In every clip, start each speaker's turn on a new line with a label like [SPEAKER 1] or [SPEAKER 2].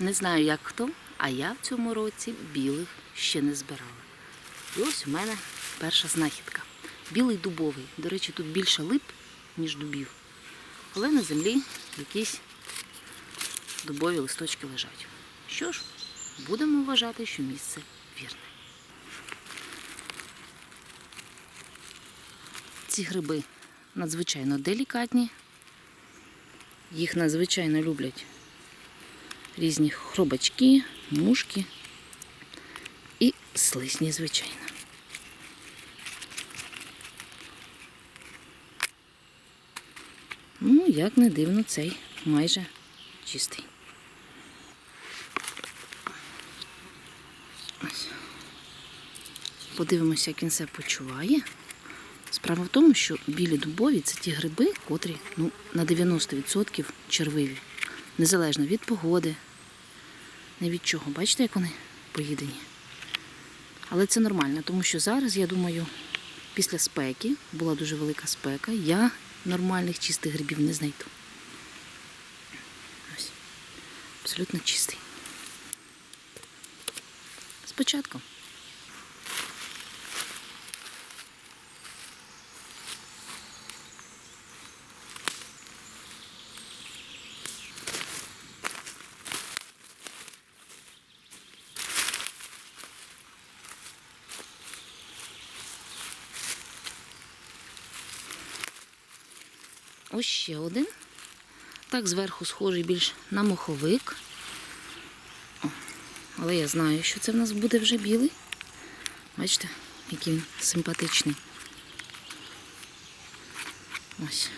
[SPEAKER 1] Не знаю, як хто, а я в цьому році білих ще не збирала. І ось у мене перша знахідка. Білий дубовий. До речі, тут більше лип, ніж дубів. Але на землі якісь дубові листочки лежать. Що ж, будемо вважати, що місце вірне. Ці гриби надзвичайно делікатні. Їх надзвичайно люблять різні хробачки, мушки і слизні, звичайно. Ну, як не дивно, цей майже чистий. Подивимося, як він себе почуває. Справа в тому, що білі дубові це ті гриби, котрі ну, на 90% червиві. Незалежно від погоди, не від чого. Бачите, як вони поїдені? Але це нормально, тому що зараз, я думаю, після спеки, була дуже велика спека, я нормальних чистих грибів не знайду. Ось. Абсолютно чистий. Спочатку. Ось ще один. Так, зверху схожий більш на моховик. Але я знаю, що це в нас буде вже білий. Бачите, який він симпатичний. Ось.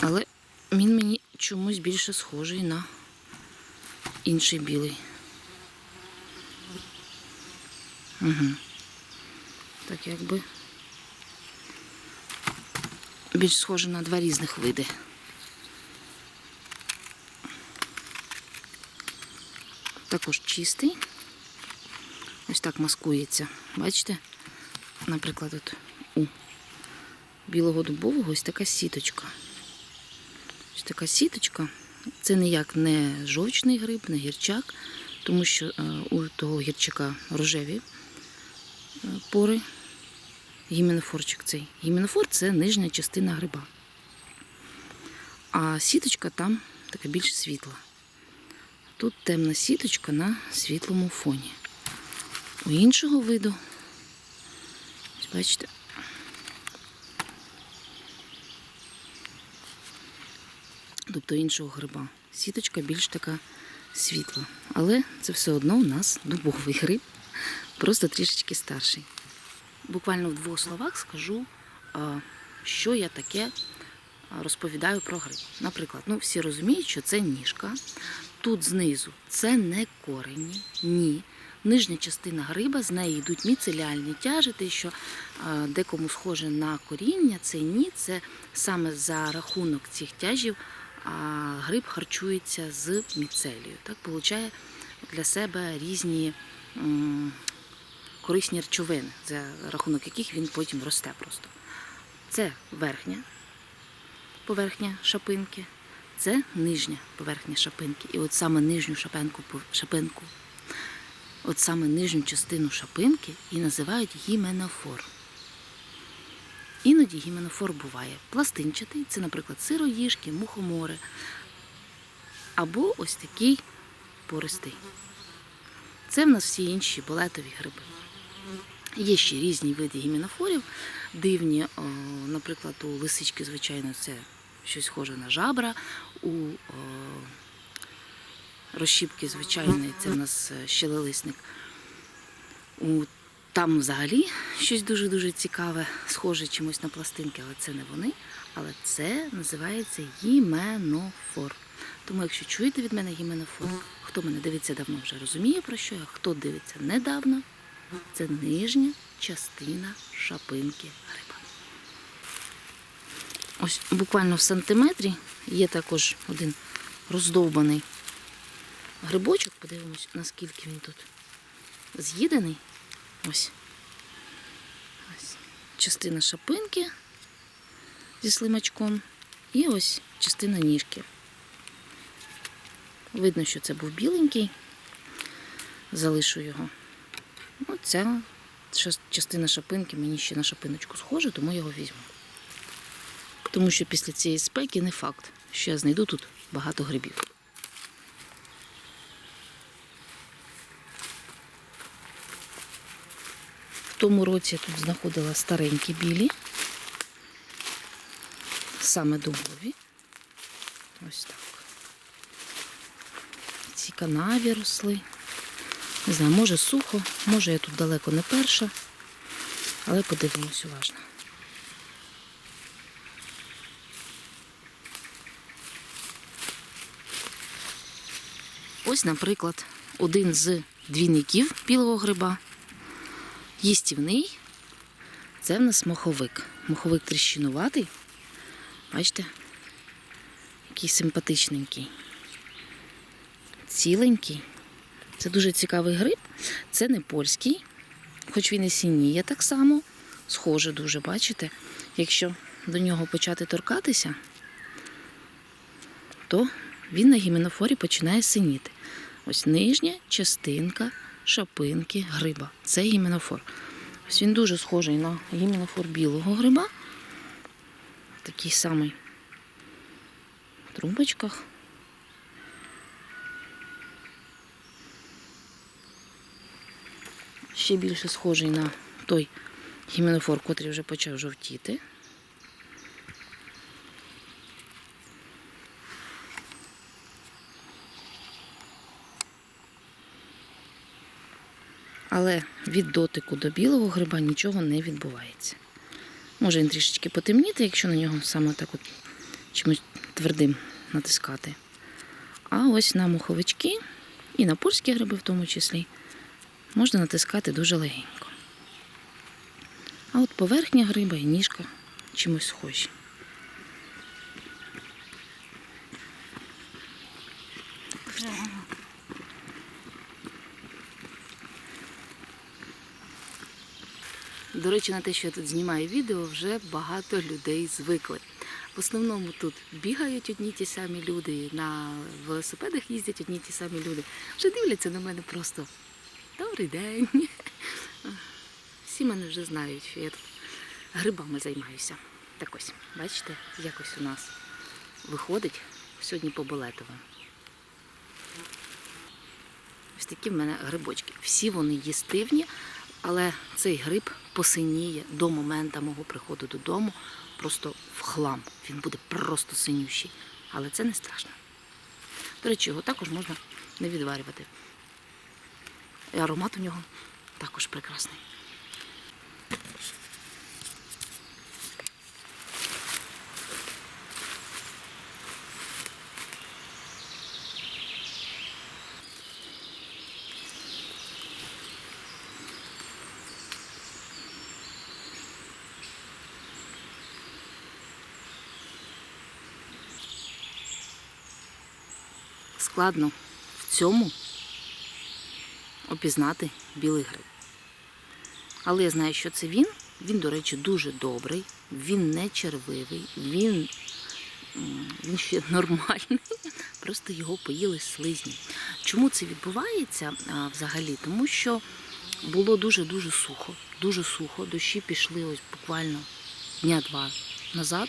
[SPEAKER 1] Але він мені чомусь більше схожий на інший білий. Угу. Так якби більш схоже на два різних види. Також чистий. Ось так маскується. Бачите? Наприклад, от у білого дубового ось така сіточка. Ось така сіточка. Це ніяк не жовчний гриб, не гірчак, тому що е, у того гірчака рожеві е, пори. Гіменофорчик цей. Гіменофор це нижня частина гриба. А сіточка там така більш світла. Тут темна сіточка на світлому фоні. У іншого виду, бачите, тобто іншого гриба. Сіточка більш така світла. Але це все одно у нас дубовий гриб, просто трішечки старший. Буквально в двох словах скажу, що я таке розповідаю про гриб. Наприклад, ну всі розуміють, що це ніжка. Тут знизу це не корені, ні. Нижня частина гриба, з неї йдуть міцеліальні тяжі, те, що декому схоже на коріння, це ні. Це саме за рахунок цих тяжів гриб харчується з міцелією. Так, получає для себе різні корисні речовини, за рахунок яких він потім росте просто. Це верхня поверхня шапинки, це нижня поверхня шапинки. І от саме нижню шапинку, шапинку от саме нижню частину шапинки і називають гіменофор. Іноді гіменофор буває пластинчатий, це, наприклад, сироїжки, мухомори, або ось такий пористий. Це в нас всі інші болетові гриби. Є ще різні види гіменофорів, дивні, наприклад, у лисички, звичайно, це щось схоже на жабра, у о, розщіпки звичайної, це в нас е, щелелисник. Там взагалі щось дуже-дуже цікаве, схоже чимось на пластинки, але це не вони. Але це називається гіменофор. Тому, якщо чуєте від мене гіменофор, хто мене дивиться давно вже розуміє про що я, хто дивиться недавно, це нижня частина шапинки гриба. Ось буквально в сантиметрі є також один роздовбаний грибочок. Подивимось, наскільки він тут з'їдений. Ось. Ось. Частина шапинки зі слимачком. І ось частина ніжки. Видно, що це був біленький. Залишу його. Оця щас- частина шапинки мені ще на шапиночку схожа, тому його візьму. Тому що після цієї спеки не факт, що я знайду тут багато грибів. В тому році я тут знаходила старенькі білі, саме дубові. Ось так. Ці канаві росли. Не знаю, може сухо, може я тут далеко не перша, але подивимось уважно. Ось, наприклад, один з двійників білого гриба. Їстівний. Це в нас моховик. Моховик тріщинуватий. Бачите? Який симпатичненький. Ціленький. Це дуже цікавий гриб. Це не польський, хоч він і сініє так само. Схоже дуже, бачите? Якщо до нього почати торкатися, то він на гіменофорі починає синіти. Ось нижня частинка шапинки гриба. Це гіменофор. Ось він дуже схожий на гіменофор білого гриба. Такий самий в трубочках. Ще більше схожий на той гіменофор, котрий вже почав жовтіти. Але від дотику до білого гриба нічого не відбувається. Може він трішечки потемніти, якщо на нього саме так от чимось твердим натискати. А ось на муховички і на польські гриби в тому числі можна натискати дуже легенько. А от поверхня гриба і ніжка чимось схожі. До речі, на те, що я тут знімаю відео, вже багато людей звикли. В основному тут бігають одні ті самі люди, на велосипедах їздять одні ті самі люди. Вже дивляться на мене просто добрий день. Всі мене вже знають, що я тут грибами займаюся. Так ось, бачите, якось у нас виходить сьогодні по Болетовому. Ось такі в мене грибочки. Всі вони їстивні, але цей гриб посиніє до моменту мого приходу додому просто в хлам. Він буде просто синющий. Але це не страшно. До речі, його також можна не відварювати. І аромат у нього також прекрасний. Складно в цьому опізнати білий гриб. Але я знаю, що це він. Він, до речі, дуже добрий, він не червивий, він, він ще нормальний. Просто його поїли слизні. Чому це відбувається взагалі? Тому що було дуже-дуже сухо. Дуже сухо. Дощі пішли ось буквально дня-два назад.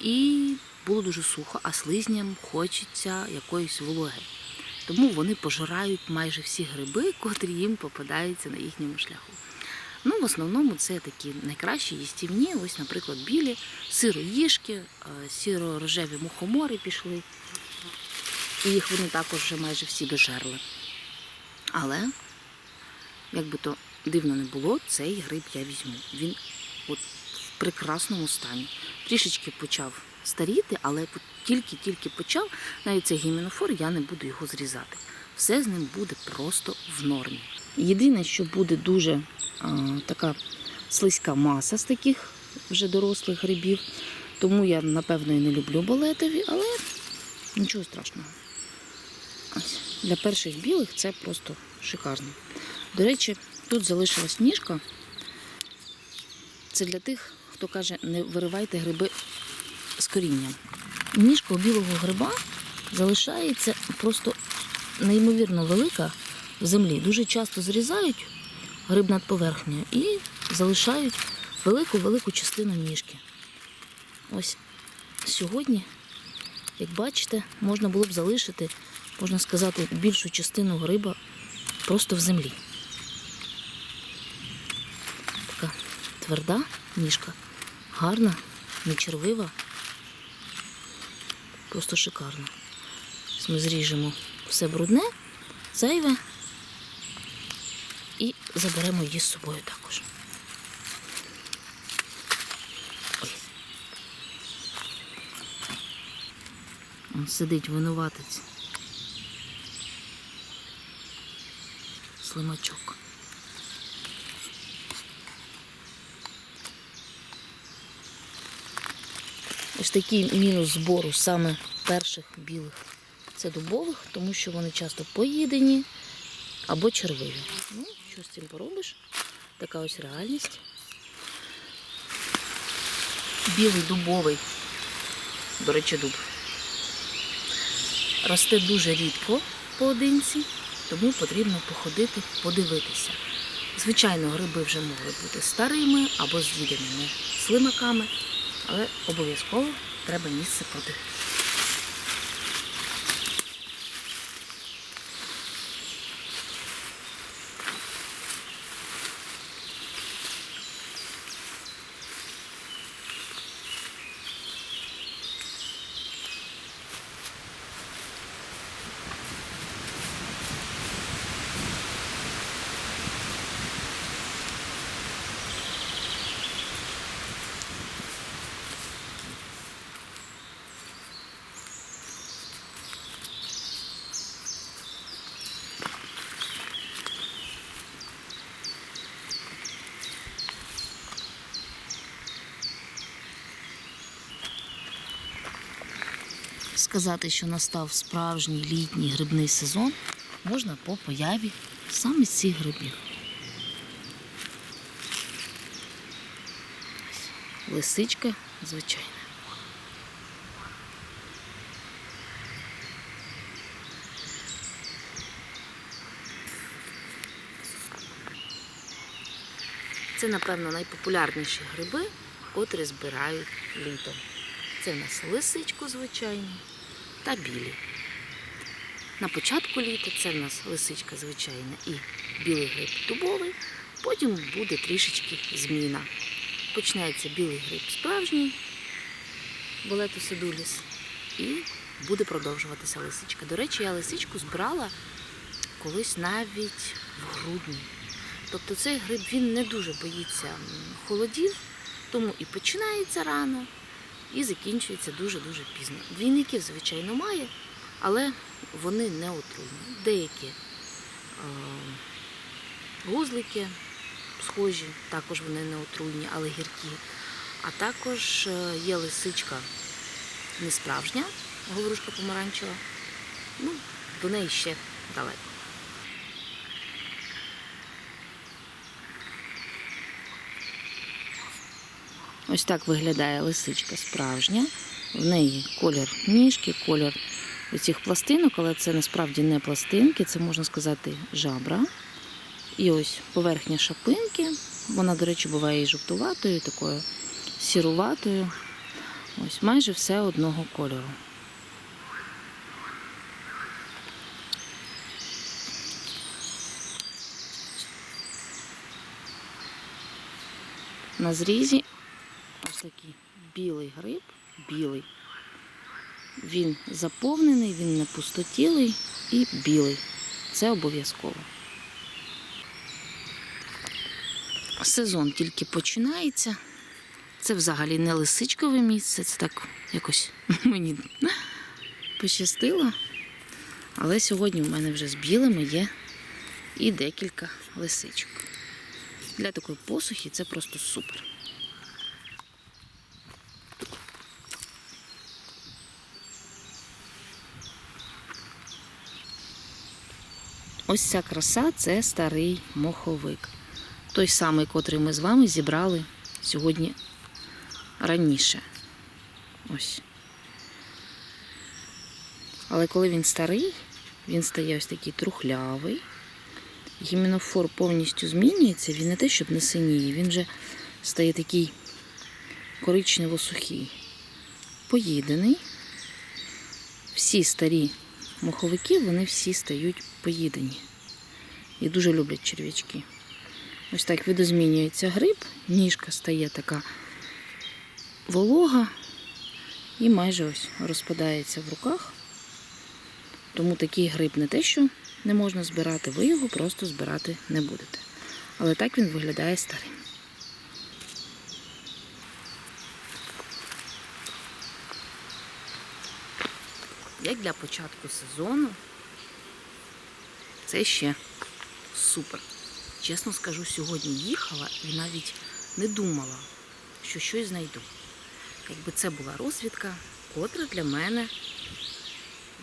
[SPEAKER 1] І було дуже сухо, а слизням хочеться якоїсь вологи. Тому вони пожирають майже всі гриби, котрі їм попадаються на їхньому шляху. Ну, в основному це такі найкращі їстівні, ось, наприклад, білі, сироїжки, е, сіро-рожеві мухомори пішли. І їх вони також вже майже всі дожерли. Але, як би то дивно не було, цей гриб я візьму. Він от в прекрасному стані. Трішечки почав старіти, але тільки-тільки почав, навіть цей гіменофор, я не буду його зрізати. Все з ним буде просто в нормі. Єдине, що буде дуже а, така слизька маса з таких вже дорослих грибів, тому я, напевно, і не люблю балетові, але нічого страшного. Для перших білих це просто шикарно. До речі, тут залишилась ніжка. Це для тих, хто каже, не виривайте гриби з корінням. Ніжка у білого гриба залишається просто неймовірно велика в землі. Дуже часто зрізають гриб над поверхнею і залишають велику-велику частину ніжки. Ось сьогодні, як бачите, можна було б залишити, можна сказати, більшу частину гриба просто в землі. Така тверда ніжка, гарна, не червива, просто шикарна. Ось Ми зріжемо все брудне, зайве і заберемо її з собою також. Он сидить винуватець. Слимачок. Ось такий мінус збору саме перших білих. Це дубових, тому що вони часто поїдені або червиві. Ну, що з цим поробиш? Така ось реальність. Білий дубовий, до речі, дуб. Росте дуже рідко поодинці, тому потрібно походити, подивитися. Звичайно, гриби вже можуть бути старими або з'їденими слимаками, але обов'язково треба місце подивитися. Сказати, що настав справжній літній грибний сезон, можна по появі саме цих грибів. Лисичка, звичайно. Це, напевно, найпопулярніші гриби, котрі збирають літом. Це в нас лисичку, звичайно, та білі. На початку літа це в нас лисичка звичайна і білий гриб дубовий, потім буде трішечки зміна. Почнеться білий гриб справжній, болетус сидуліс, і буде продовжуватися лисичка. До речі, я лисичку збирала колись навіть в грудні. Тобто цей гриб він не дуже боїться холодів, тому і починається рано, і закінчується дуже-дуже пізно. Двійників, звичайно, має, але вони не отруйні. Деякі е, гузлики схожі, також вони не отруйні, але гіркі. А також е, є лисичка не справжня, говорушка помаранчева. Ну, до неї ще далеко. Ось так виглядає лисичка справжня. В неї колір ніжки, колір цих пластинок, але це насправді не пластинки, це можна сказати жабра. І ось поверхня шапинки. Вона, до речі, буває і жовтуватою, такою сіруватою. Ось майже все одного кольору. На зрізі ось такий білий гриб, білий. Він заповнений, він не пустотілий і білий. Це обов'язково. Сезон тільки починається. Це взагалі не лисичкове місце, це так якось мені пощастило. Але сьогодні в мене вже з білими є і декілька лисичок. Для такої посухи це просто супер. Ось ця краса це старий моховик. Той самий, котрий ми з вами зібрали сьогодні раніше. Ось. Але коли він старий, він стає ось такий трухлявий. Гіменофор повністю змінюється, він не те, щоб не синіє, він вже стає такий коричнево-сухий, поїдений. Всі старі моховики, вони всі стають поїдені. І дуже люблять черв'ячки. Ось так видозмінюється гриб, ніжка стає така волога і майже ось розпадається в руках. Тому такий гриб не те, що не можна збирати, ви його просто збирати не будете. Але так він виглядає старим. Як для початку сезону, це ще супер. Чесно скажу, сьогодні їхала і навіть не думала, що щось знайду. Якби це була розвідка, котра для мене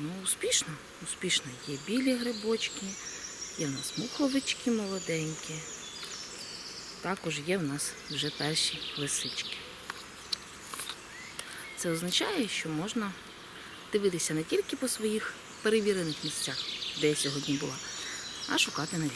[SPEAKER 1] ну, успішна. Успішна. Є білі грибочки, є в нас муховички молоденькі. Також є в нас вже перші лисички. Це означає, що можна дивитися не тільки по своїх перевірених місцях, де я сьогодні була, а шукати нові.